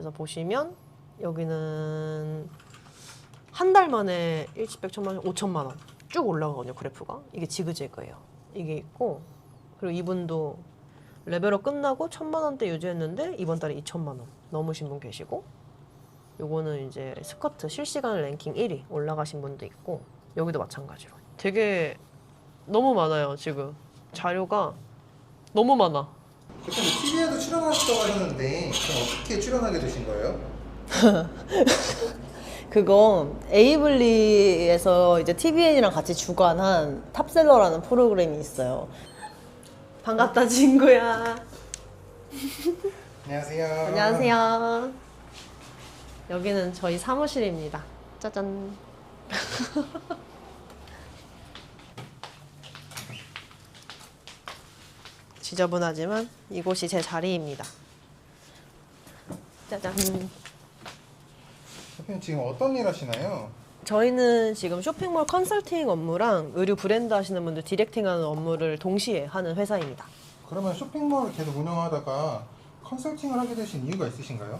그래서 보시면 여기는 한 달 만에 일치백 천만 원, 오천만 원 쭉 올라가거든요 그래프가. 이게 지그재그예요. 이게 있고 그리고 이분도 레벨업 끝나고 천만 원대 유지했는데 이번 달에 이천만 원 넘으신 분 계시고 요거는 이제 스커트 실시간 랭킹 1위 올라가신 분도 있고 여기도 마찬가지로. 되게 너무 많아요 지금. 자료가 너무 많아 대표님 TV에도 출연하셨다고 하셨는데 그럼 어떻게 출연하게 되신 거예요? 그거 에이블리에서 이제 TVN이랑 같이 주관한 탑셀러라는 프로그램이 있어요. 반갑다 친구야 안녕하세요. 안녕하세요 여기는 저희 사무실입니다 짜잔 지저분하지만 이곳이 제 자리입니다 짜잔 대표님 지금 어떤 일 하시나요? 저희는 지금 쇼핑몰 컨설팅 업무랑 의류 브랜드 하시는 분들 디렉팅하는 업무를 동시에 하는 회사입니다. 그러면 쇼핑몰을 계속 운영하다가 컨설팅을 하게 되신 이유가 있으신가요?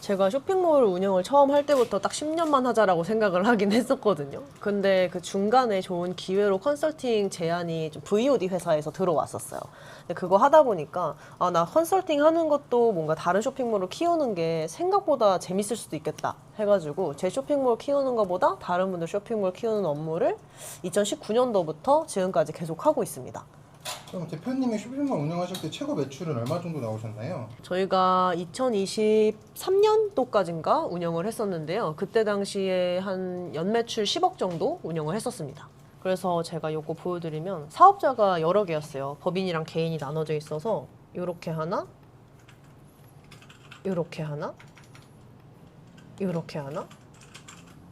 제가 쇼핑몰 운영을 처음 할 때부터 딱 10년만 하자라고 생각을 하긴 했었거든요. 근데 그 중간에 좋은 기회로 컨설팅 제안이 좀 VOD 회사에서 들어왔었어요. 근데 그거 하다 보니까 아, 나 컨설팅 하는 것도 뭔가 다른 쇼핑몰을 키우는 게 생각보다 재밌을 수도 있겠다 해가지고 제 쇼핑몰 키우는 것보다 다른 분들 쇼핑몰 키우는 업무를 2019년도부터 지금까지 계속 하고 있습니다. 그럼 대표님이 쇼핑몰 운영하실 때 최고 매출은 얼마 정도 나오셨나요? 저희가 2023년도까지인가 운영을 했었는데요. 그때 당시에 한 연매출 10억 정도 운영을 했었습니다. 그래서 제가 요거 보여드리면 사업자가 여러 개였어요. 법인이랑 개인이 나눠져 있어서 요렇게 하나, 요렇게 하나, 요렇게 하나,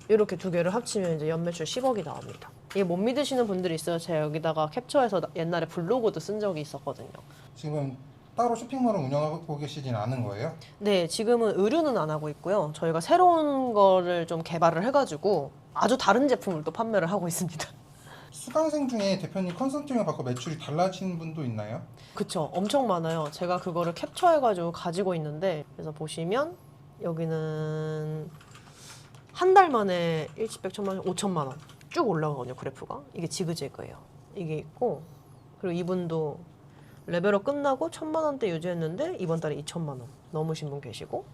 요렇게 두 개를 합치면 이제 연매출 10억이 나옵니다. 이게 못 믿으시는 분들이 있어요. 제가 여기다가 캡처해서 나- 옛날에 블로그도 쓴 적이 있었거든요. 지금 따로 쇼핑몰을 운영하고 계시진 않은 거예요? 네, 지금은 의류는 안 하고 있고요. 저희가 새로운 거를 좀 개발을 해가지고 아주 다른 제품을 또 판매를 하고 있습니다. 수강생 중에 대표님 컨설팅을 받고 매출이 달라진 분도 있나요? 그쵸, 엄청 많아요. 제가 그거를 캡처해가지고 가지고 있는데, 그래서 보시면 여기는 한 달 만에 일치백 천만 원, 오천만 원 쭉 올라가거든요, 그래프가. 이게 지그재그예요. 이게 있고, 그리고 이분도 레벨업 끝나고 천만 원대 유지했는데 이번 달에 이천만 원 넘으신 분 계시고,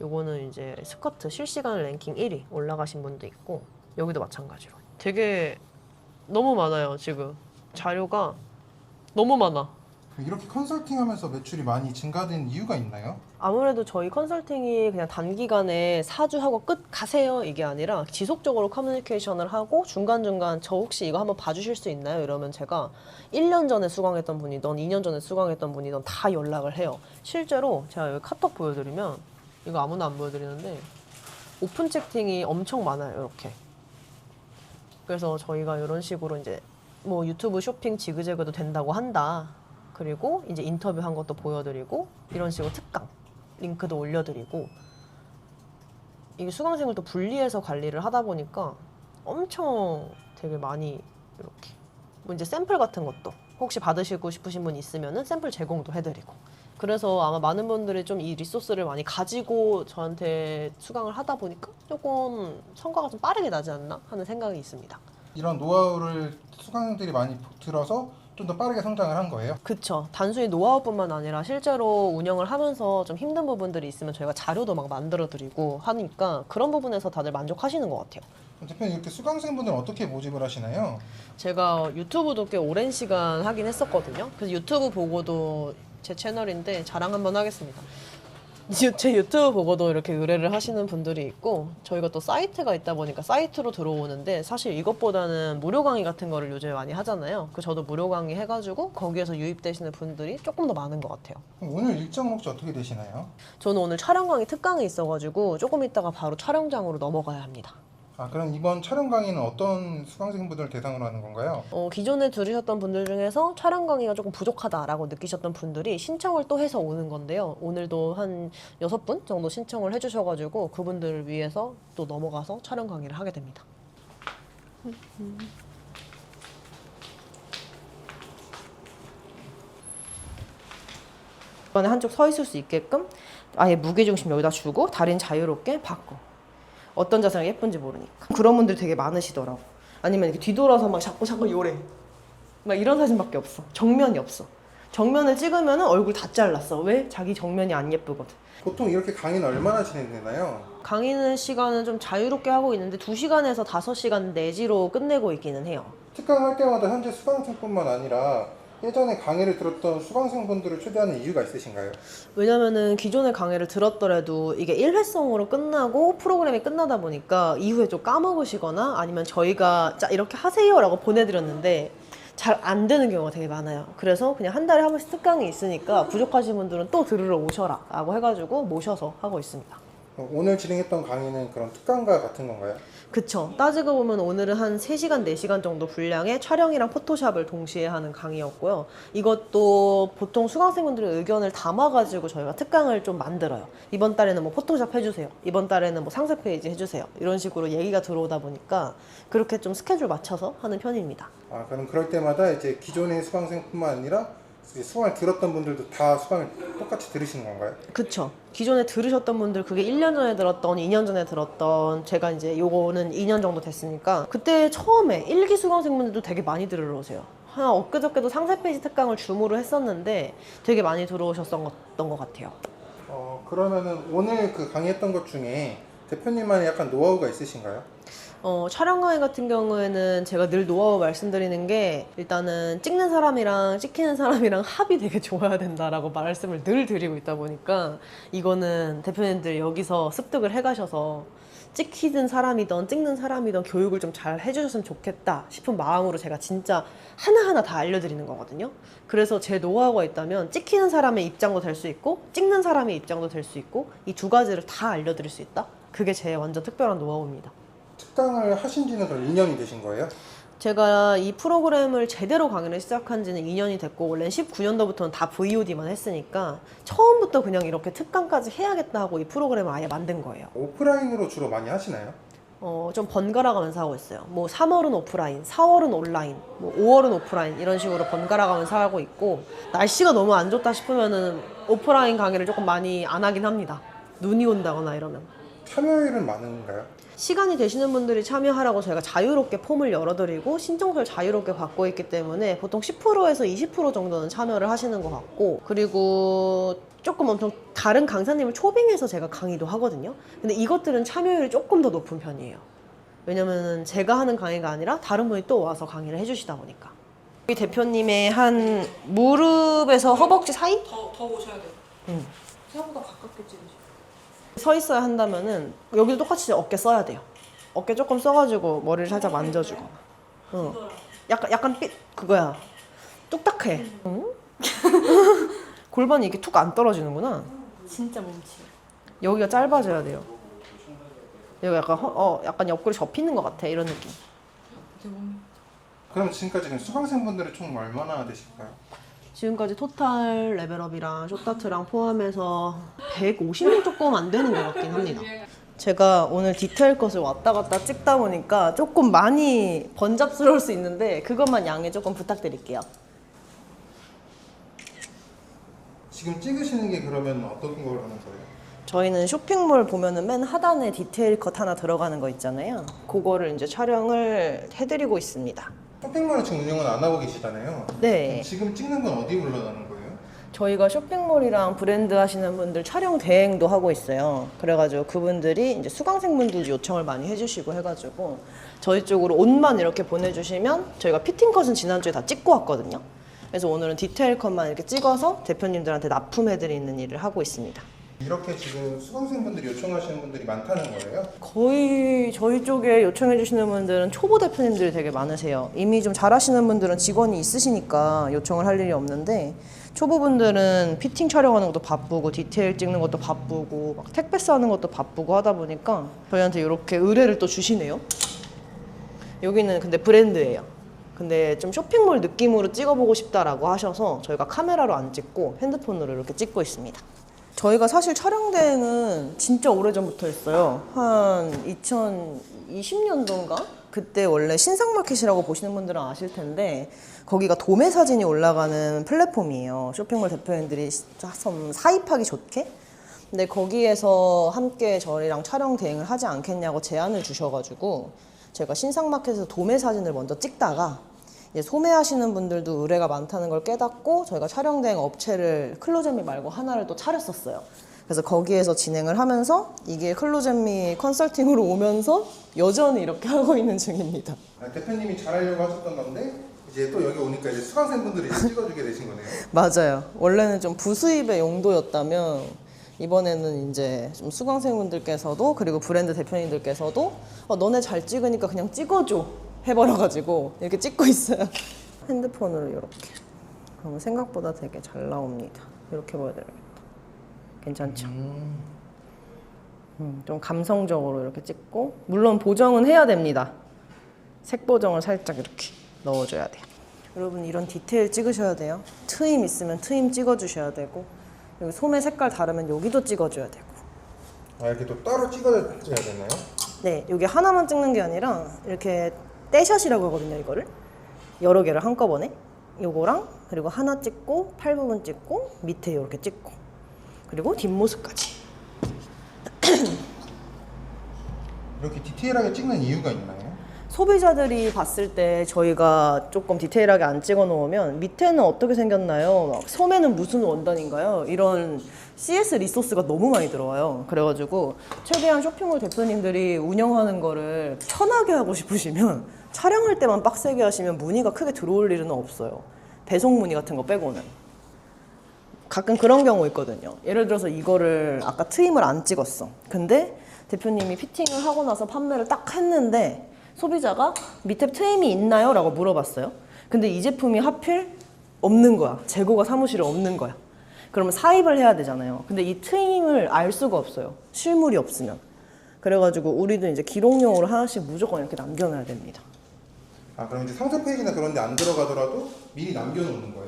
요거는 이제 스커트 실시간 랭킹 1위 올라가신 분도 있고, 여기도 마찬가지로. 되게 너무 많아요, 지금. 자료가 너무 많아. 이렇게 컨설팅하면서 매출이 많이 증가된 이유가 있나요? 아무래도 저희 컨설팅이 그냥 단기간에 사주하고 끝 가세요 이게 아니라 지속적으로 커뮤니케이션을 하고 중간중간 저 혹시 이거 한번 봐주실 수 있나요? 이러면 제가 1년 전에 수강했던 분이든 2년 전에 수강했던 분이든 다 연락을 해요. 실제로 제가 여기 카톡 보여드리면 이거 아무나 안 보여드리는데 오픈 채팅이 엄청 많아요 이렇게. 그래서 저희가 이런 식으로 이제 뭐 유튜브 쇼핑 지그재그도 된다고 한다. 그리고 이제 인터뷰 한 것도 보여드리고 이런 식으로 특강 링크도 올려드리고 이게 수강생을 또 분리해서 관리를 하다 보니까 엄청 되게 많이 이렇게 뭐 이제 샘플 같은 것도 혹시 받으시고 싶으신 분 있으면은 샘플 제공도 해드리고 그래서 아마 많은 분들이 좀 이 리소스를 많이 가지고 저한테 수강을 하다 보니까 조금 성과가 좀 빠르게 나지 않나 하는 생각이 있습니다. 이런 노하우를 수강생들이 많이 들어서 좀 더 빠르게 성장을 한 거예요? 그쵸. 단순히 노하우뿐만 아니라 실제로 운영을 하면서 좀 힘든 부분들이 있으면 저희가 자료도 막 만들어드리고 하니까 그런 부분에서 다들 만족하시는 것 같아요. 대표님 이렇게 수강생분들은 어떻게 모집을 하시나요? 제가 유튜브도 꽤 오랜 시간 하긴 했었거든요. 그래서 유튜브 보고도 제 채널인데 자랑 한번 하겠습니다. 유- 제 유튜브 보고도 이렇게 의뢰를 하시는 분들이 있고 저희가 또 사이트가 있다 보니까 사이트로 들어오는데 사실 이것보다는 무료 강의 같은 거를 요즘에 많이 하잖아요. 그 저도 무료 강의 해가지고 거기에서 유입되시는 분들이 조금 더 많은 것 같아요. 그럼 오늘 일정은 혹시 어떻게 되시나요? 저는 오늘 촬영 강의 특강이 있어가지고 조금 있다가 바로 촬영장으로 넘어가야 합니다. 아 그럼 이번 촬영 강의는 어떤 수강생분들을 대상으로 하는 건가요? 어, 기존에 들으셨던 분들 중에서 촬영 강의가 조금 부족하다라고 느끼셨던 분들이 신청을 또 해서 오는 건데요. 오늘도 한 여섯 분 정도 신청을 해주셔가지고 그분들을 위해서 또 넘어가서 촬영 강의를 하게 됩니다. 이번에 한쪽 서 있을 수 있게끔 아예 무게 중심 여기다 주고 다리는 자유롭게 바꿔. 어떤 자세가 예쁜지 모르니까. 그런 분들이 되게 많으시더라고. 아니면 이렇게 뒤돌아서 막 자꾸 자꾸 요래. 막 이런 사진밖에 없어. 정면이 없어. 정면을 찍으면 얼굴 다 잘랐어. 왜? 자기 정면이 안 예쁘거든. 보통 이렇게 강의는 얼마나 진행되나요? 강의는 시간은 좀 자유롭게 하고 있는데 2시간에서 5시간 내지로 끝내고 있기는 해요. 특강할 때마다 현재 수강생뿐만 아니라 예전에 강의를 들었던 수강생분들을 초대하는 이유가 있으신가요? 왜냐면은 기존의 강의를 들었더라도 이게 일회성으로 끝나고 프로그램이 끝나다 보니까 이후에 좀 까먹으시거나 아니면 저희가 자 이렇게 하세요 라고 보내드렸는데 잘 안 되는 경우가 되게 많아요. 그래서 그냥 한 달에 한 번씩 특강이 있으니까 부족하신 분들은 또 들으러 오셔라 라고 해가지고 모셔서 하고 있습니다. 어, 오늘 진행했던 강의는 그런 특강과 같은 건가요? 그쵸. 따지고 보면 오늘은 한 3시간, 4시간 정도 분량의 촬영이랑 포토샵을 동시에 하는 강의였고요. 이것도 보통 수강생분들의 의견을 담아가지고 저희가 특강을 좀 만들어요. 이번 달에는 뭐 포토샵 해주세요. 이번 달에는 뭐 상세 페이지 해주세요. 이런 식으로 얘기가 들어오다 보니까 그렇게 좀 스케줄 맞춰서 하는 편입니다. 아, 그럼 그럴 때마다 이제 기존의 수강생뿐만 아니라 수강을 들었던 분들도 다 수강을 똑같이 들으시는 건가요? 그쵸. 기존에 들으셨던 분들 그게 1년 전에 들었던, 2년 전에 들었던 제가 이제 요거는 2년 정도 됐으니까 그때 처음에 1기 수강생분들도 되게 많이 들으러 오세요. 한 엊그저께도 상세 페이지 특강을 줌으로 했었는데 되게 많이 들어오셨던 것, 것 같아요. 어, 그러면은 오늘 그 강의했던 것 중에 대표님만의 약간 노하우가 있으신가요? 어, 촬영 강의 같은 경우에는 제가 늘 노하우 말씀드리는 게 일단은 찍는 사람이랑 찍히는 사람이랑 합이 되게 좋아야 된다라고 말씀을 늘 드리고 있다 보니까 이거는 대표님들 여기서 습득을 해가셔서 찍히는 사람이든 찍는 사람이든 교육을 좀 잘 해주셨으면 좋겠다 싶은 마음으로 제가 진짜 하나하나 다 알려드리는 거거든요. 그래서 제 노하우가 있다면 찍히는 사람의 입장도 될 수 있고 찍는 사람의 입장도 될 수 있고 이 두 가지를 다 알려드릴 수 있다. 그게 제 완전 특별한 노하우입니다. 특강을 하신 지는 그럼 2년이 되신 거예요? 제가 이 프로그램을 제대로 강의를 시작한 지는 2년이 됐고 원래는 19년도부터는 다 VOD만 했으니까 처음부터 그냥 이렇게 특강까지 해야겠다 하고 이 프로그램을 아예 만든 거예요. 오프라인으로 주로 많이 하시나요? 어, 좀 번갈아 가면서 하고 있어요. 뭐 3월은 오프라인, 4월은 온라인, 뭐 5월은 오프라인 이런 식으로 번갈아 가면서 하고 있고 날씨가 너무 안 좋다 싶으면은 오프라인 강의를 조금 많이 안 하긴 합니다. 눈이 온다거나 이러면. 참여율은 많은가요? 시간이 되시는 분들이 참여하라고 저희가 자유롭게 폼을 열어드리고 신청서를 자유롭게 받고 있기 때문에 보통 10%에서 20% 정도는 참여를 하시는 것 같고 그리고 조금 엄청 다른 강사님을 초빙해서 제가 강의도 하거든요. 근데 이것들은 참여율이 조금 더 높은 편이에요. 왜냐면 제가 하는 강의가 아니라 다른 분이 또 와서 강의를 해주시다 보니까. 우리 대표님의 한 무릎에서 허벅지 사이? 더, 더 오셔야 돼요. 응. 생각보다 가깝게 찍으시죠. 서 있어야 한다면은 여기도 똑같이 어깨 써야 돼요. 어깨 조금 써가지고 머리를 살짝 만져주고. 응. 약간 약간 삐 그거야. 뚝딱해. 응? 골반이 이렇게 툭 안 떨어지는구나. 진짜 몸치. 여기가 짧아져야 돼요. 여기 약간 허, 어 약간 옆구리 접히는 것 같아 이런 느낌. 그럼 지금까지 수강생분들이 총 얼마나 되실까요? 지금까지 토탈 레벨업이랑 쇼타트랑 포함해서 150명 조금 안 되는 것 같긴 합니다. 제가 오늘 디테일 컷을 왔다 갔다 찍다 보니까 조금 많이 번잡스러울 수 있는데 그것만 양해 조금 부탁드릴게요. 지금 찍으시는 게 그러면 어떤 걸 하는 거예요? 저희는 쇼핑몰 보면은 맨 하단에 디테일 컷 하나 들어가는 거 있잖아요. 그거를 이제 촬영을 해드리고 있습니다. 쇼핑몰을 지금 운영은 안 하고 계시잖아요. 네. 지금 찍는 건 어디 물러나는 거예요? 저희가 쇼핑몰이랑 브랜드 하시는 분들 촬영 대행도 하고 있어요. 그래가지고 그분들이 이제 수강생분들 요청을 많이 해주시고 해가지고 저희 쪽으로 옷만 이렇게 보내주시면 저희가 피팅 컷은 지난주에 다 찍고 왔거든요. 그래서 오늘은 디테일 컷만 이렇게 찍어서 대표님들한테 납품해드리는 일을 하고 있습니다. 이렇게 지금 수강생분들이 요청하시는 분들이 많다는 거예요? 거의 저희 쪽에 요청해 주시는 분들은 초보 대표님들이 되게 많으세요. 이미 좀 잘하시는 분들은 직원이 있으시니까 요청을 할 일이 없는데 초보분들은 피팅 촬영하는 것도 바쁘고 디테일 찍는 것도 바쁘고 막 택배 싸는 것도 바쁘고 하다 보니까 저희한테 이렇게 의뢰를 또 주시네요. 여기는 근데 브랜드예요. 근데 좀 쇼핑몰 느낌으로 찍어보고 싶다라고 하셔서 저희가 카메라로 안 찍고 핸드폰으로 이렇게 찍고 있습니다. 저희가 사실 촬영 대행은 진짜 오래전부터 했어요. 한 2020년도인가? 그때 원래 신상마켓이라고 보시는 분들은 아실 텐데 거기가 도매 사진이 올라가는 플랫폼이에요. 쇼핑몰 대표님들이 좀 사입하기 좋게. 근데 거기에서 함께 저희랑 촬영 대행을 하지 않겠냐고 제안을 주셔가지고 제가 신상마켓에서 도매 사진을 먼저 찍다가 소매하시는 분들도 의뢰가 많다는 걸 깨닫고 저희가 촬영 대행 업체를 클로젠미 말고 하나를 또 차렸었어요. 그래서 거기에서 진행을 하면서 이게 클로젠미 컨설팅으로 오면서 여전히 이렇게 하고 있는 중입니다. 아, 대표님이 잘하려고 하셨던 건데 이제 또 여기 오니까 이제 수강생분들이 찍어주게 되신 거네요. 맞아요. 원래는 좀 부수입의 용도였다면 이번에는 이제 좀 수강생분들께서도 그리고 브랜드 대표님들께서도 어, 너네 잘 찍으니까 그냥 찍어줘 해버려가지고 이렇게 찍고 있어요. 핸드폰으로 이렇게. 그러면 생각보다 되게 잘 나옵니다. 이렇게 보여드려요. 괜찮죠? 음, 좀 감성적으로 이렇게 찍고 물론 보정은 해야 됩니다. 색 보정을 살짝 이렇게 넣어줘야 돼요. 여러분 이런 디테일 찍으셔야 돼요. 트임 있으면 트임 찍어주셔야 되고 여기 소매 색깔 다르면 여기도 찍어줘야 되고 아 이렇게 또 따로 찍어줘야 되나요? 네 여기 하나만 찍는 게 아니라 이렇게 떼샷이라고 하거든요 이거를 여러 개를 한꺼번에 요거랑 그리고 하나 찍고 팔 부분 찍고 밑에 이렇게 찍고 그리고 뒷모습까지 이렇게 디테일하게 찍는 이유가 있나요? 소비자들이 봤을 때 저희가 조금 디테일하게 안 찍어 놓으면 밑에는 어떻게 생겼나요? 막 소매는 무슨 원단인가요? 이런 CS 리소스가 너무 많이 들어와요. 그래가지고 최대한 쇼핑몰 대표님들이 운영하는 거를 편하게 하고 싶으시면 촬영할 때만 빡세게 하시면 문의가 크게 들어올 일은 없어요. 배송 문의 같은 거 빼고는. 가끔 그런 경우 있거든요. 예를 들어서 이거를 아까 트임을 안 찍었어. 근데 대표님이 피팅을 하고 나서 판매를 딱 했는데 소비자가 밑에 트임이 있나요? 라고 물어봤어요. 근데 이 제품이 하필 없는 거야. 재고가 사무실에 없는 거야. 그러면 사입을 해야 되잖아요. 근데 이 트임을 알 수가 없어요. 실물이 없으면. 그래가지고 우리도 이제 기록용으로 하나씩 무조건 이렇게 남겨놔야 됩니다. 아 그럼 이제 상세 페이지나 그런 데 안 들어가더라도 미리 남겨놓는 거예요?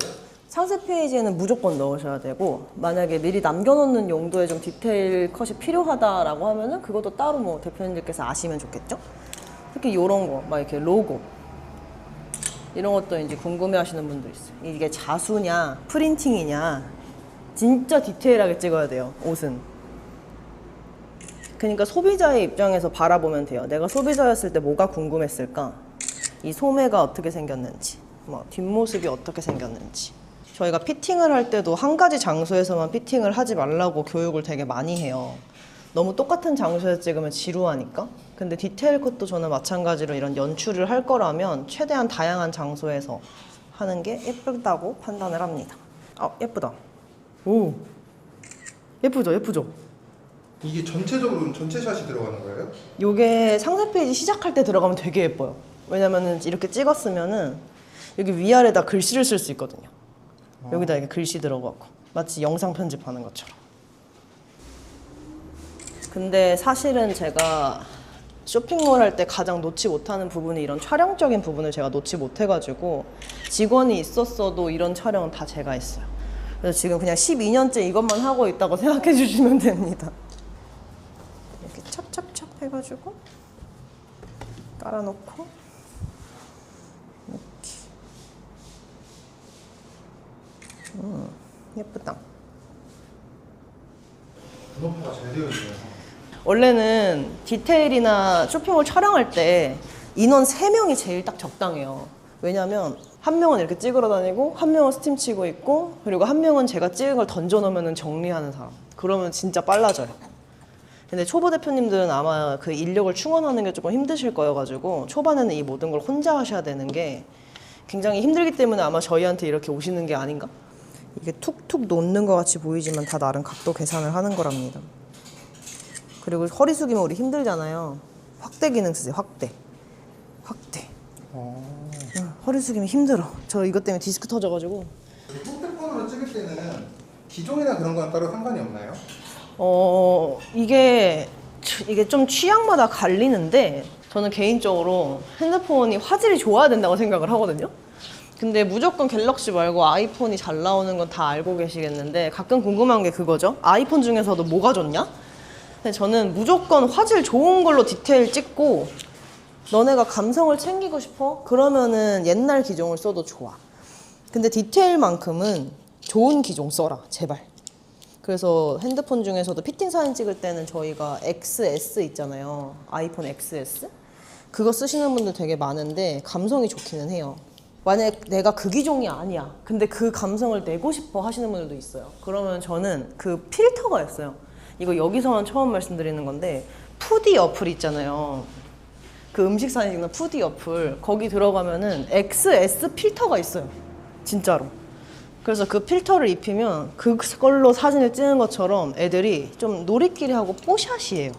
상세 페이지에는 무조건 넣으셔야 되고 만약에 미리 남겨놓는 용도의 좀 디테일 컷이 필요하다라고 하면은 그것도 따로 뭐 대표님들께서 아시면 좋겠죠. 특히 이런 거, 막 이렇게 로고 이런 것도 이제 궁금해하시는 분들 있어요. 이게 자수냐, 프린팅이냐, 진짜 디테일하게 찍어야 돼요. 옷은. 그러니까 소비자의 입장에서 바라보면 돼요. 내가 소비자였을 때 뭐가 궁금했을까? 이 소매가 어떻게 생겼는지, 뭐 뒷모습이 어떻게 생겼는지. 저희가 피팅을 할 때도 한 가지 장소에서만 피팅을 하지 말라고 교육을 되게 많이 해요. 너무 똑같은 장소에서 찍으면 지루하니까. 근데 디테일 컷도 저는 마찬가지로 이런 연출을 할 거라면 최대한 다양한 장소에서 하는 게 예쁘다고 판단을 합니다. 아, 예쁘다. 오. 예쁘죠, 예쁘죠? 이게 전체적으로 전체 샷이 들어가는 거예요? 요게 상세 페이지 시작할 때 들어가면 되게 예뻐요. 왜냐면은 이렇게 찍었으면은 여기 위아래다 글씨를 쓸 수 있거든요. 여기다 이렇게 글씨 들어가고 마치 영상 편집하는 것처럼. 근데 사실은 제가 쇼핑몰 할 때 가장 놓지 못하는 부분이 이런 촬영적인 부분을 제가 놓지 못해가지고 직원이 있었어도 이런 촬영은 다 제가 했어요. 그래서 지금 그냥 12년째 이것만 하고 있다고 생각해 주시면 됩니다. 이렇게 찹찹찹 해가지고 깔아놓고 이렇게 음, 예쁘다. 분업화가 잘 되어 있네요. 원래는 디테일이나 쇼핑몰 촬영할 때 인원 3명이 제일 딱 적당해요. 왜냐면 한 명은 이렇게 찍으러 다니고 한 명은 스팀 치고 있고 그리고 한 명은 제가 찍은 걸 던져 놓으면 정리하는 사람. 그러면 진짜 빨라져요. 근데 초보 대표님들은 아마 그 인력을 충원하는 게 조금 힘드실 거여가지고 초반에는 이 모든 걸 혼자 하셔야 되는 게 굉장히 힘들기 때문에 아마 저희한테 이렇게 오시는 게 아닌가? 이게 툭툭 놓는 것 같이 보이지만 다 나름 각도 계산을 하는 거랍니다. 그리고 허리 숙이면 우리 힘들잖아요. 확대 기능 쓰세요. 확대. 확대. 어. 응, 허리 숙이면 힘들어. 저 이것 때문에 디스크 터져가지고. 핸드폰으로 찍을 때는 기종이나 그런 건 따로 상관이 없나요? 어 이게 취- 이게 좀 취향마다 갈리는데 저는 개인적으로 핸드폰이 화질이 좋아야 된다고 생각을 하거든요. 근데 무조건 갤럭시 말고 아이폰이 잘 나오는 건 다 알고 계시겠는데 가끔 궁금한 게 그거죠. 아이폰 중에서도 뭐가 좋냐? 근데 저는 무조건 화질 좋은 걸로 디테일 찍고 너네가 감성을 챙기고 싶어? 그러면은 옛날 기종을 써도 좋아. 근데 디테일만큼은 좋은 기종 써라, 제발. 그래서 핸드폰 중에서도 피팅 사진 찍을 때는 저희가 XS 있잖아요. 아이폰 XS. 그거 쓰시는 분들 되게 많은데 감성이 좋기는 해요. 만약 내가 그 기종이 아니야. 근데 그 감성을 내고 싶어 하시는 분들도 있어요. 그러면 저는 그 필터가 있어요. 이거 여기서만 처음 말씀드리는 건데 푸디 어플 있잖아요. 그 음식 사진 찍는 푸디 어플 거기 들어가면은 XS 필터가 있어요. 진짜로. 그래서 그 필터를 입히면 그걸로 사진을 찍는 것처럼 애들이 좀 놀이끼리 하고 뽀샷이에요.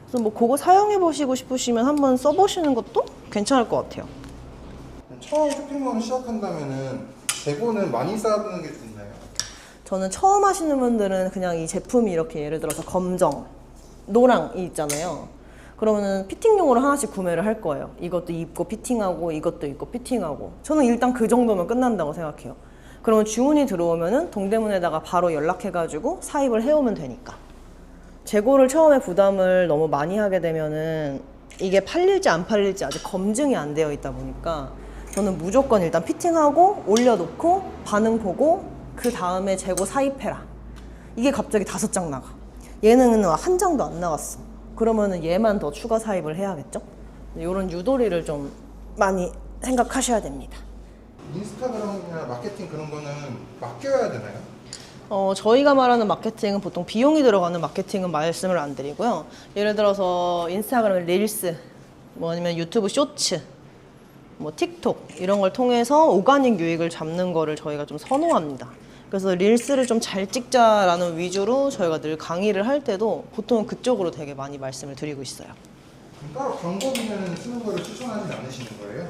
그래서 뭐 그거 사용해 보시고 싶으시면 한번 써보시는 것도 괜찮을 것 같아요. 처음 쇼핑몰을 시작한다면은 재고는 많이 쌓아두는 게 좋나요? 저는 처음 하시는 분들은 그냥 이 제품이 이렇게 예를 들어서 검정, 노랑이 있잖아요. 그러면은 피팅용으로 하나씩 구매를 할 거예요. 이것도 입고 피팅하고 이것도 입고 피팅하고. 저는 일단 그 정도면 끝난다고 생각해요. 그러면 주문이 들어오면은 동대문에다가 바로 연락해가지고 사입을 해오면 되니까. 재고를 처음에 부담을 너무 많이 하게 되면은 이게 팔릴지 안 팔릴지 아직 검증이 안 되어 있다 보니까 저는 무조건 일단 피팅하고 올려놓고 반응 보고 그 다음에 재고 사입해라. 이게 갑자기 다섯 장 나가. 얘는 한 장도 안 나갔어. 그러면은 얘만 더 추가 사입을 해야겠죠? 이런 유도리를 좀 많이 생각하셔야 됩니다. 인스타그램이나 마케팅 그런 거는 맡겨야 되나요? 어, 저희가 말하는 마케팅은 보통 비용이 들어가는 마케팅은 말씀을 안 드리고요. 예를 들어서 인스타그램 릴스, 뭐 아니면 유튜브 쇼츠, 뭐 틱톡 이런 걸 통해서 오가닉 유익을 잡는 거를 저희가 좀 선호합니다. 그래서 릴스를 좀 잘 찍자라는 위주로 저희가 늘 강의를 할 때도 보통 그쪽으로 되게 많이 말씀을 드리고 있어요. 따로 광고비는 쓰는 거를 추천하진 않으시는 거예요?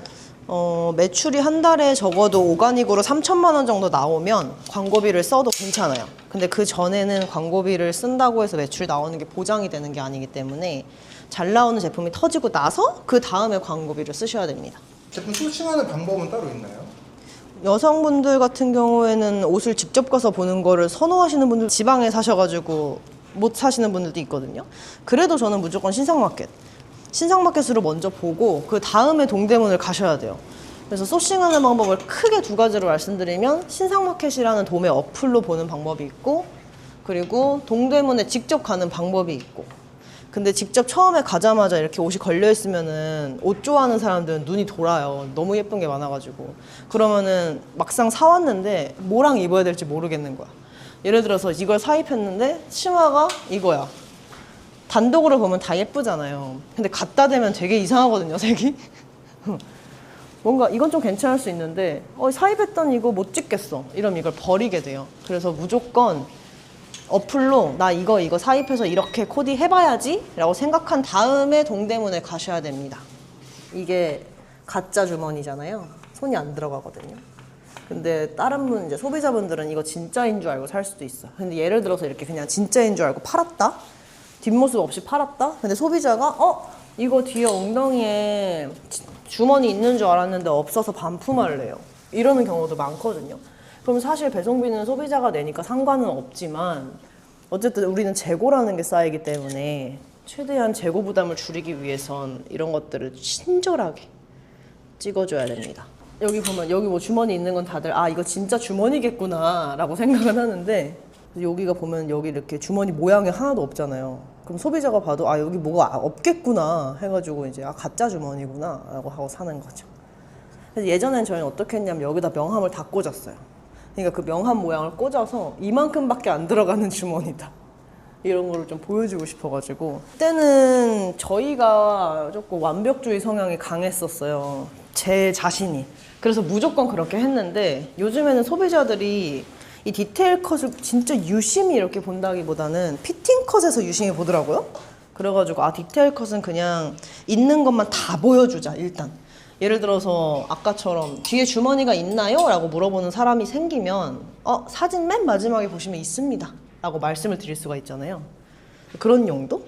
어, 매출이 한 달에 적어도 오가닉으로 3천만 원 정도 나오면 광고비를 써도 괜찮아요. 근데 그 전에는 광고비를 쓴다고 해서 매출이 나오는 게 보장이 되는 게 아니기 때문에 잘 나오는 제품이 터지고 나서 그 다음에 광고비를 쓰셔야 됩니다. 제품 소싱하는 방법은 따로 있나요? 여성분들 같은 경우에는 옷을 직접 가서 보는 거를 선호하시는 분들 지방에 사셔가지고 못 사시는 분들도 있거든요. 그래도 저는 무조건 신상마켓. 신상마켓으로 먼저 보고 그 다음에 동대문을 가셔야 돼요. 그래서 소싱하는 방법을 크게 두 가지로 말씀드리면 신상마켓이라는 도매 어플로 보는 방법이 있고 그리고 동대문에 직접 가는 방법이 있고 근데 직접 처음에 가자마자 이렇게 옷이 걸려 있으면은 옷 좋아하는 사람들은 눈이 돌아요. 너무 예쁜 게 많아가지고 그러면은 막상 사왔는데 뭐랑 입어야 될지 모르겠는 거야. 예를 들어서 이걸 사입했는데 치마가 이거야. 단독으로 보면 다 예쁘잖아요. 근데 갖다 대면 되게 이상하거든요, 색이. 뭔가 이건 좀 괜찮을 수 있는데 어, 사입했던 이거 못 찍겠어. 이러면 이걸 버리게 돼요. 그래서 무조건 어플로 나 이거 이거 사입해서 이렇게 코디 해봐야지 라고 생각한 다음에 동대문에 가셔야 됩니다. 이게 가짜 주머니잖아요. 손이 안 들어가거든요. 근데 다른 분 이제 소비자분들은 이거 진짜인 줄 알고 살 수도 있어. 근데 예를 들어서 이렇게 그냥 진짜인 줄 알고 팔았다. 뒷모습 없이 팔았다. 근데 소비자가 어 이거 뒤에 엉덩이에 지- 주머니 있는 줄 알았는데 없어서 반품할래요. 이러는 경우도 많거든요. 그럼 사실 배송비는 소비자가 내니까 상관은 없지만 어쨌든 우리는 재고라는 게 쌓이기 때문에 최대한 재고 부담을 줄이기 위해선 이런 것들을 친절하게 찍어줘야 됩니다. 여기 보면 여기 뭐 주머니 있는 건 다들 아 이거 진짜 주머니겠구나 라고 생각은 하는데 여기가 보면 여기 이렇게 주머니 모양이 하나도 없잖아요. 그럼 소비자가 봐도 아 여기 뭐가 아, 없겠구나 해가지고 이제 아 가짜 주머니구나 라고 하고 사는 거죠. 그래서 예전엔 저희는 어떻게 했냐면 여기다 명함을 다 꽂았어요. 그러니까 그 명함 모양을 꽂아서 이만큼밖에 안 들어가는 주머니다. 이런 거를 좀 보여주고 싶어가지고 그때는 저희가 조금 완벽주의 성향이 강했었어요. 제 자신이. 그래서 무조건 그렇게 했는데 요즘에는 소비자들이 이 디테일 컷을 진짜 유심히 이렇게 본다기보다는 피팅 컷에서 유심히 보더라고요. 그래가지고 아 디테일 컷은 그냥 있는 것만 다 보여주자 일단. 예를 들어서 아까처럼 뒤에 주머니가 있나요? 라고 물어보는 사람이 생기면 어 사진 맨 마지막에 보시면 있습니다 라고 말씀을 드릴 수가 있잖아요 그런 용도?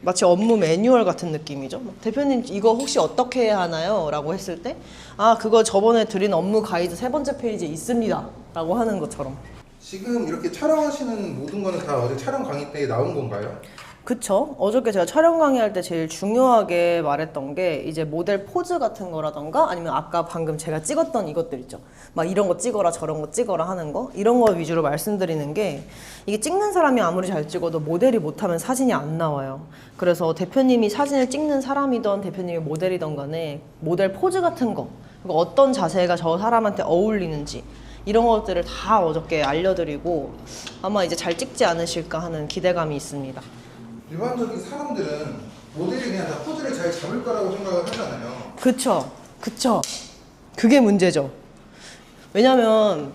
마치 업무 매뉴얼 같은 느낌이죠 막, 대표님 이거 혹시 어떻게 해야 하나요? 라고 했을 때 아 그거 저번에 드린 업무 가이드 세 번째 페이지에 있습니다 라고 하는 것처럼 지금 이렇게 촬영하시는 모든 거는 다 어제 촬영 강의 때 나온 건가요? 그쵸. 어저께 제가 촬영 강의할 때 제일 중요하게 말했던 게 이제 모델 포즈 같은 거라던가 아니면 아까 방금 제가 찍었던 이것들 있죠. 막 이런 거 찍어라 저런 거 찍어라 하는 거 이런 거 위주로 말씀드리는 게 이게 찍는 사람이 아무리 잘 찍어도 모델이 못하면 사진이 안 나와요. 그래서 대표님이 사진을 찍는 사람이던 대표님이 모델이던 간에 모델 포즈 같은 거 그리고 어떤 자세가 저 사람한테 어울리는지 이런 것들을 다 어저께 알려드리고 아마 이제 잘 찍지 않으실까 하는 기대감이 있습니다. 일반적인 사람들은 모델이 그냥 다 포즈를 잘 잡을 거라고 생각을 하잖아요. 그쵸, 그쵸. 그게 문제죠. 왜냐면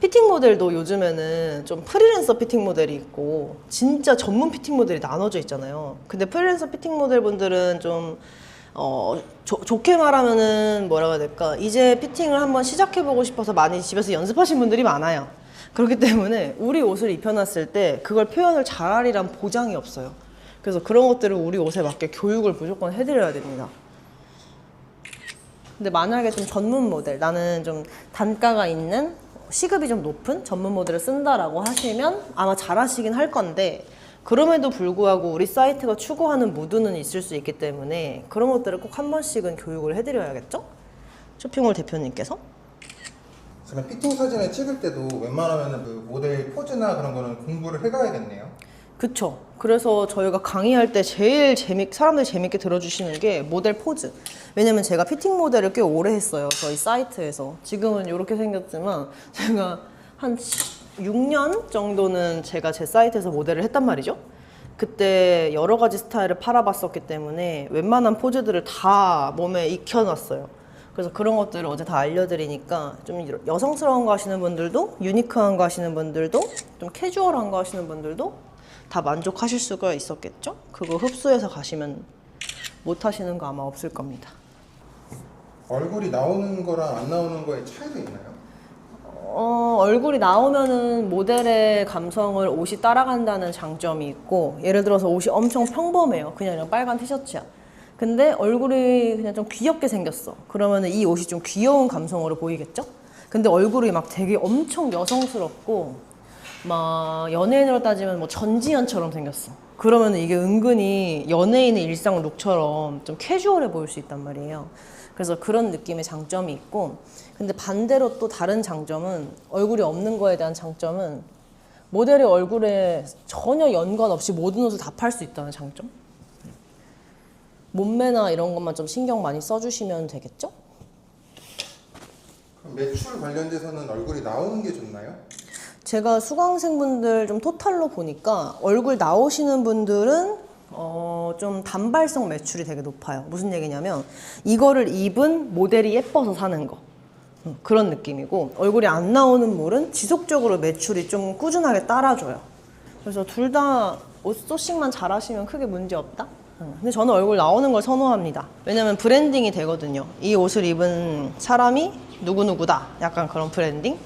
피팅 모델도 요즘에는 좀 프리랜서 피팅 모델이 있고 진짜 전문 피팅 모델이 나눠져 있잖아요. 근데 프리랜서 피팅 모델 분들은 좀 어, 좋- 좋게 말하면은 뭐라고 해야 될까? 이제 피팅을 한번 시작해보고 싶어서 많이 집에서 연습하신 분들이 많아요. 그렇기 때문에 우리 옷을 입혀놨을 때 그걸 표현을 잘하리란 보장이 없어요. 그래서 그런 것들을 우리 옷에 맞게 교육을 무조건 해드려야 됩니다. 근데 만약에 좀 전문 모델, 나는 좀 단가가 있는 시급이 좀 높은 전문 모델을 쓴다라고 하시면 아마 잘하시긴 할 건데 그럼에도 불구하고 우리 사이트가 추구하는 무드는 있을 수 있기 때문에 그런 것들을 꼭 한 번씩은 교육을 해드려야겠죠? 쇼핑몰 대표님께서 그러면 피팅 사진을 찍을 때도 웬만하면 그 모델 포즈나 그런 거는 공부를 해가야겠네요. 그쵸. 그래서 저희가 강의할 때 제일 재밌, 사람들이 재밌게 들어주시는 게 모델 포즈. 왜냐면 제가 피팅 모델을 꽤 오래 했어요. 저희 사이트에서. 지금은 이렇게 생겼지만 제가 한 6년 정도는 제가 제 사이트에서 모델을 했단 말이죠. 그때 여러 가지 스타일을 팔아봤었기 때문에 웬만한 포즈들을 다 몸에 익혀놨어요. 그래서 그런 것들을 어제 다 알려드리니까 좀 여성스러운 거 하시는 분들도 유니크한 거 하시는 분들도 좀 캐주얼한 거 하시는 분들도 다 만족하실 수가 있었겠죠? 그거 흡수해서 가시면 못 하시는 거 아마 없을 겁니다. 얼굴이 나오는 거랑 안 나오는 거에 차이도 있나요? 어, 얼굴이 나오면은 모델의 감성을 옷이 따라간다는 장점이 있고 예를 들어서 옷이 엄청 평범해요. 그냥 그냥 빨간 티셔츠야. 근데 얼굴이 그냥 좀 귀엽게 생겼어. 그러면은 이 옷이 좀 귀여운 감성으로 보이겠죠? 근데 얼굴이 막 되게 엄청 여성스럽고 막 연예인으로 따지면 뭐 전지현처럼 생겼어. 그러면 이게 은근히 연예인의 일상 룩처럼 좀 캐주얼해 보일 수 있단 말이에요. 그래서 그런 느낌의 장점이 있고, 근데 반대로 또 다른 장점은 얼굴이 없는 거에 대한 장점은 모델의 얼굴에 전혀 연관 없이 모든 옷을 다 팔 수 있다는 장점. 몸매나 이런 것만 좀 신경 많이 써주시면 되겠죠? 그럼 매출 관련돼서는 얼굴이 나오는 게 좋나요? 제가 수강생분들 좀 토탈로 보니까 얼굴 나오시는 분들은 어, 좀 단발성 매출이 되게 높아요. 무슨 얘기냐면 이거를 입은 모델이 예뻐서 사는 거. 음, 그런 느낌이고 얼굴이 안 나오는 몰은 지속적으로 매출이 좀 꾸준하게 따라줘요. 그래서 둘 다 옷 소싱만 잘하시면 크게 문제 없다. 음, 근데 저는 얼굴 나오는 걸 선호합니다. 왜냐면 브랜딩이 되거든요. 이 옷을 입은 사람이 누구누구다. 약간 그런 브랜딩.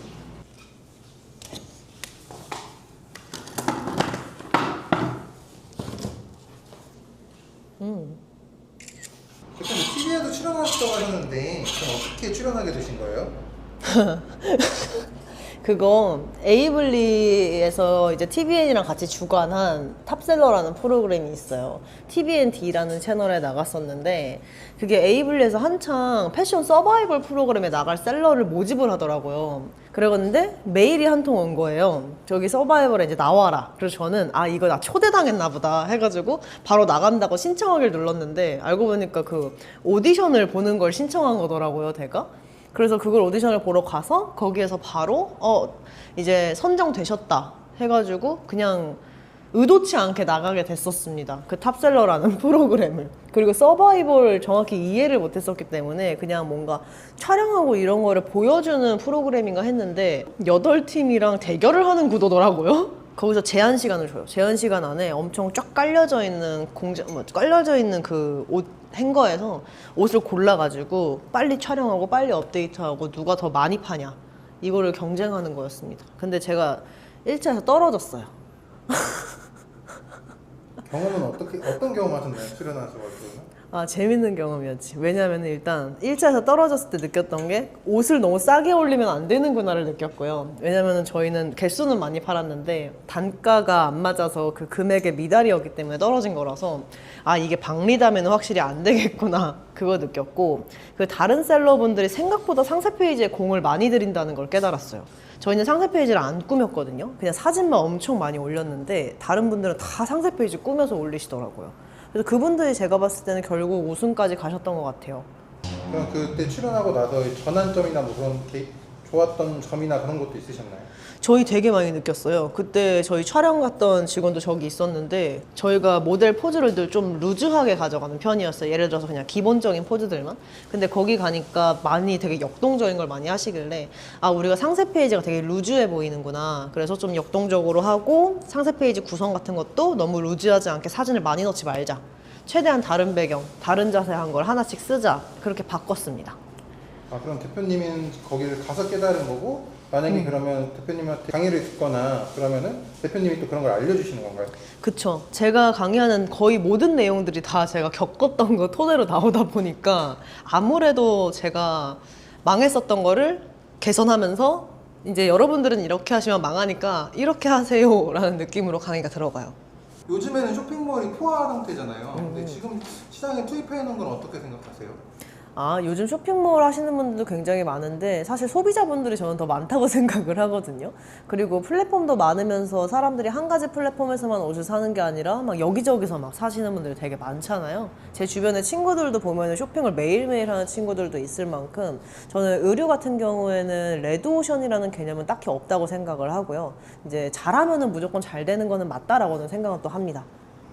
그때 TV에도 출연하셨다고 하셨는데 그럼 어떻게 출연하게 되신 거예요? 그거 에이블리에서 이제 TVN이랑 같이 주관한 탑셀러라는 프로그램이 있어요. TVND라는 채널에 나갔었는데 그게 에이블리에서 한창 패션 서바이벌 프로그램에 나갈 셀러를 모집을 하더라고요. 그랬는데 메일이 한 통 온 거예요. 저기 서바이벌에 이제 나와라. 그래서 저는 아 이거 나 초대당했나 보다 해가지고 바로 나간다고 신청하기를 눌렀는데 알고 보니까 그 오디션을 보는 걸 신청한 거더라고요, 제가. 그래서 그걸 오디션을 보러 가서 거기에서 바로 어 이제 선정되셨다 해가지고 그냥 의도치 않게 나가게 됐었습니다. 그 탑셀러라는 프로그램을. 그리고 서바이벌 정확히 이해를 못했었기 때문에 그냥 뭔가 촬영하고 이런 거를 보여주는 프로그램인가 했는데 여덟 팀이랑 대결을 하는 구도더라고요. 거기서 제한 시간을 줘요. 제한 시간 안에 엄청 쫙 깔려져 있는 공장, 뭐 깔려져 있는 그 옷 행거에서 옷을 골라가지고 빨리 촬영하고 빨리 업데이트하고 누가 더 많이 파냐 이거를 경쟁하는 거였습니다. 근데 제가 1차에서 떨어졌어요. 경험은 어떻게 어떤 경험 하셨나요? 출연하셔가지고 아 재밌는 경험이었지. 왜냐하면 일단 1차에서 떨어졌을 때 느꼈던 게 옷을 너무 싸게 올리면 안 되는구나를 느꼈고요. 왜냐하면 저희는 개수는 많이 팔았는데 단가가 안 맞아서 그 금액의 미달이었기 때문에 떨어진 거라서 아 이게 박리담에는 확실히 안 되겠구나 그거 느꼈고 그 다른 셀러분들이 생각보다 상세 페이지에 공을 많이 들인다는 걸 깨달았어요. 저희는 상세 페이지를 안 꾸몄거든요. 그냥 사진만 엄청 많이 올렸는데 다른 분들은 다 상세 페이지 꾸며서 올리시더라고요. 그래서 그분들이 제가 봤을 때는 결국 우승까지 가셨던 것 같아요. 그때 출연하고 나서 전환점이나 뭐 그런 게 좋았던 점이나 그런 것도 있으셨나요? 저희 되게 많이 느꼈어요. 그때 저희 촬영 갔던 직원도 저기 있었는데 저희가 모델 포즈를 늘 좀 루즈하게 가져가는 편이었어요. 예를 들어서 그냥 기본적인 포즈들만. 근데 거기 가니까 많이 되게 역동적인 걸 많이 하시길래 아 우리가 상세 페이지가 되게 루즈해 보이는구나. 그래서 좀 역동적으로 하고 상세 페이지 구성 같은 것도 너무 루즈하지 않게 사진을 많이 넣지 말자. 최대한 다른 배경, 다른 자세 한 걸 하나씩 쓰자. 그렇게 바꿨습니다. 아 그럼 대표님은 거기를 가서 깨달은 거고 만약에 그러면 대표님한테 강의를 듣거나 그러면은 대표님이 또 그런 걸 알려주시는 건가요? 그쵸. 제가 강의하는 거의 모든 내용들이 다 제가 겪었던 거 토대로 나오다 보니까 아무래도 제가 망했었던 거를 개선하면서 이제 여러분들은 이렇게 하시면 망하니까 이렇게 하세요 라는 느낌으로 강의가 들어가요. 요즘에는 쇼핑몰이 포화 상태잖아요. 근데 지금 시장에 투입해 놓은 건 어떻게 생각하세요? 아, 요즘 쇼핑몰 하시는 분들도 굉장히 많은데 사실 소비자분들이 저는 더 많다고 생각을 하거든요. 그리고 플랫폼도 많으면서 사람들이 한 가지 플랫폼에서만 옷을 사는 게 아니라 막 여기저기서 막 사시는 분들이 되게 많잖아요. 제 주변에 친구들도 보면 쇼핑을 매일매일 하는 친구들도 있을 만큼 저는 의류 같은 경우에는 레드오션이라는 개념은 딱히 없다고 생각을 하고요. 이제 잘하면은 무조건 잘 되는 거는 맞다라고는 생각은 또 합니다.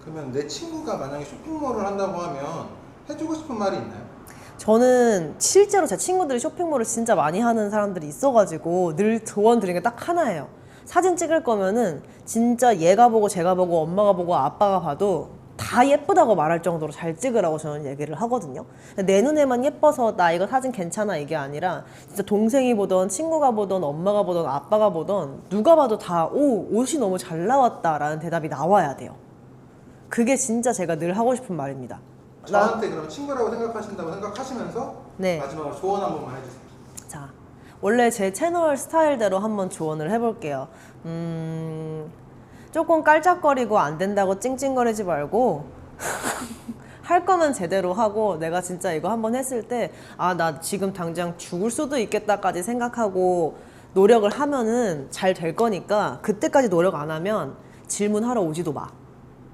그러면 내 친구가 만약에 쇼핑몰을 한다고 하면 해주고 싶은 말이 있나요? 저는 실제로 제 친구들이 쇼핑몰을 진짜 많이 하는 사람들이 있어가지고 늘 조언 드리는 게 딱 하나예요. 사진 찍을 거면은 진짜 얘가 보고 제가 보고 엄마가 보고 아빠가 봐도 다 예쁘다고 말할 정도로 잘 찍으라고 저는 얘기를 하거든요. 내 눈에만 예뻐서 나 이거 사진 괜찮아 이게 아니라 진짜 동생이 보던 친구가 보던 엄마가 보던 아빠가 보던 누가 봐도 다 오, 옷이 너무 잘 나왔다라는 대답이 나와야 돼요. 그게 진짜 제가 늘 하고 싶은 말입니다. 저한테 그럼 친구라고 생각하신다고 생각하시면서 네. 마지막으로 조언 한 번만 해주세요. 자, 원래 제 채널 스타일대로 한번 조언을 해볼게요. 음, 조금 깔짝거리고 안 된다고 찡찡거리지 말고, 할 거면 제대로 하고, 내가 진짜 이거 한번 했을 때, 아, 나 지금 당장 죽을 수도 있겠다까지 생각하고, 노력을 하면은 잘 될 거니까, 그때까지 노력 안 하면 질문하러 오지도 마.